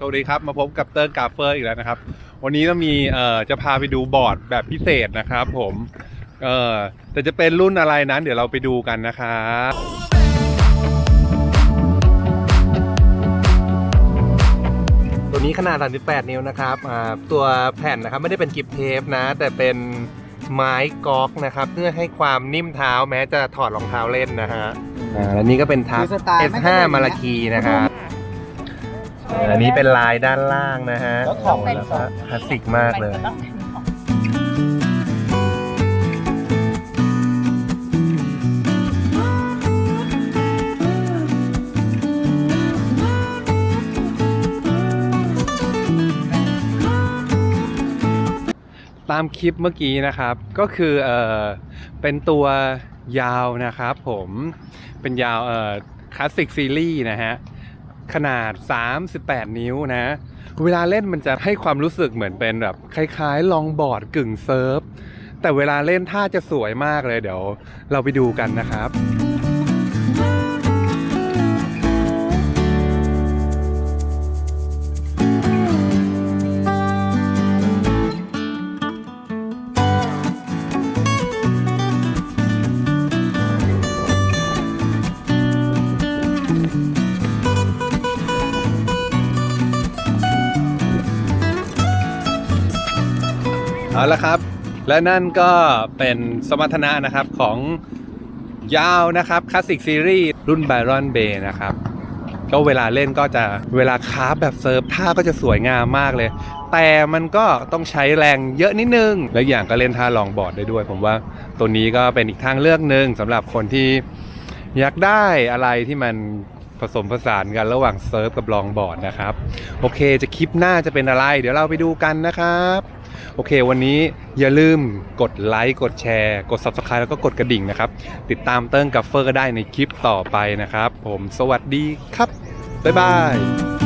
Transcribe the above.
สวัสดีครับ มาพบกับเติ้ลกาเฟอร์อีกแล้วนะครับ วันนี้เรามีเอ่อจะพาไปดูบอร์ดแบบพิเศษนะครับผมเอ่อแต่จะเป็นรุ่นอะไรนั้น เดี๋ยวเราไปดูกันนะครับตัวนี้ขนาด 38 นิ้วนะครับอ่าตัวแผ่นนะครับไม่ได้เป็นกิบเทปนะ แต่เป็นไม้กอกนะครับ เพื่อให้ความนิ่มเท้าแม้จะถอดรองเท้าเล่นนะฮะอ่าแล้วนี่ก็เป็นทับ คือสไตล์ไม่ S5 ใช่แบบนี้มาลาคีนะครับ อ่าอันนี้เป็นลายด้านล่างนะฮะแล้วของ แล้วก็คลาสสิกมากเลย ตามคลิปเมื่อกี้นะครับก็คือเออเป็นตัวยาวนะครับผมเป็นยาวเออคลาสสิกซีรีส์นะฮะ ขนาด 38 นิ้วนะ เวลาเล่นมันจะให้ความรู้สึกเหมือนเป็นแบบคล้ายๆ ลองบอร์ดกึ่งเซิร์ฟ แต่เวลาเล่นท่าจะสวยมากเลยเดี๋ยวเราไปดูกันนะครับ เอาละครับ และนั่นก็เป็นสมรรถนะนะครับของยาวนะครับคลาสสิกซีรีส์รุ่น Byron Bay นะครับ ก็เวลาเล่นก็จะเวลาคาร์ฟแบบเซิร์ฟท่าก็จะสวยงามมากเลย แต่มันก็ต้องใช้แรงเยอะนิดนึง และอย่างก็เล่นท่าลองบอร์ดได้ด้วย ผมว่าตัวนี้ก็เป็นอีกทางเลือกหนึ่งสำหรับคนที่อยากได้อะไรที่มันผสมผสานกันระหว่างเซิร์ฟกับลองบอร์ดนะครับ โอเคจะคลิปหน้าจะเป็นอะไร เดี๋ยวเราไปดูกันนะครับ โอเค วันนี้อย่าลืมกดไลค์กดแชร์ กด Subscribe แล้วก็กดกระดิ่งนะครับ ติดตามเติ้งกับเฟอร์ก็ได้ในคลิปต่อไปนะครับ ผมสวัสดีครับ บ๊ายบาย